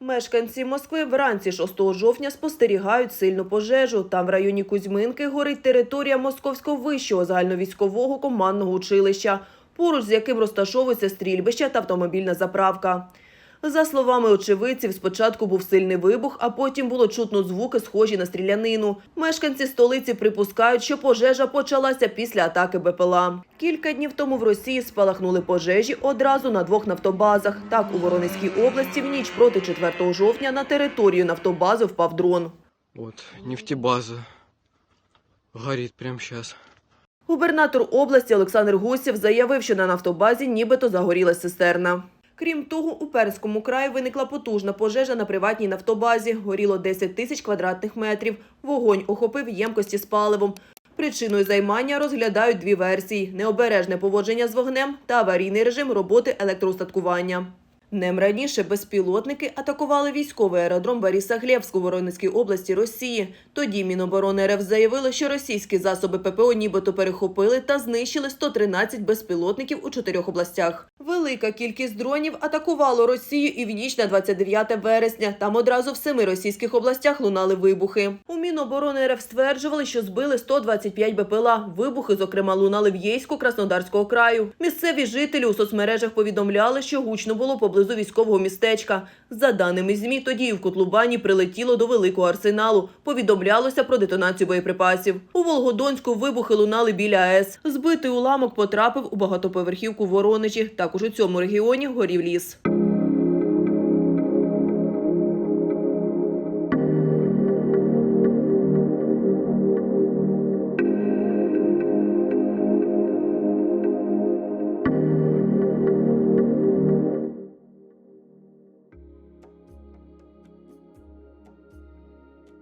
Мешканці Москви вранці 6 жовтня спостерігають сильну пожежу. Там в районі Кузьминки горить територія Московського вищого загальновійськового командного училища, поруч з яким розташовується стрільбище та автомобільна заправка. За словами очевидців, спочатку був сильний вибух, а потім було чутно звуки, схожі на стрілянину. Мешканці столиці припускають, що пожежа почалася після атаки БПЛА. Кілька днів тому в Росії спалахнули пожежі одразу на двох нафтобазах. Так, у Воронезькій області в ніч проти 4 жовтня на територію нафтобази впав дрон. Вот, нефтебаза. Горит прямо сейчас. Губернатор області Олександр Гусєв заявив, що на нафтобазі нібито загоріла цистерна. Крім того, у Перському краї виникла потужна пожежа на приватній нафтобазі. Горіло 10 тисяч квадратних метрів. Вогонь охопив ємкості з паливом. Причиною займання розглядають дві версії: необережне поводження з вогнем та аварійний режим роботи електроустаткування. Днем раніше безпілотники атакували військовий аеродром Бориса Глєвськ у Воронезькій області Росії. Тоді Міноборони РФ заявило, що російські засоби ППО нібито перехопили та знищили 113 безпілотників у чотирьох областях. Велика кількість дронів атакувало Росію і в ніч на 29 вересня. Там одразу в семи російських областях лунали вибухи. У Міноборони РФ стверджували, що збили 125 БПЛА. Вибухи, зокрема, лунали в Єйську Краснодарського краю. Місцеві жителі у соцмережах повідомляли, що гучно було поблизу військового містечка. За даними ЗМІ, тоді в Котлубані прилетіло до великого арсеналу. Повідомлялося про детонацію боєприпасів. У Волгодонську вибухи лунали біля АЕС. Збитий уламок потрапив у багатоповерхівку вороничі. Також у цьому регіоні горів ліс.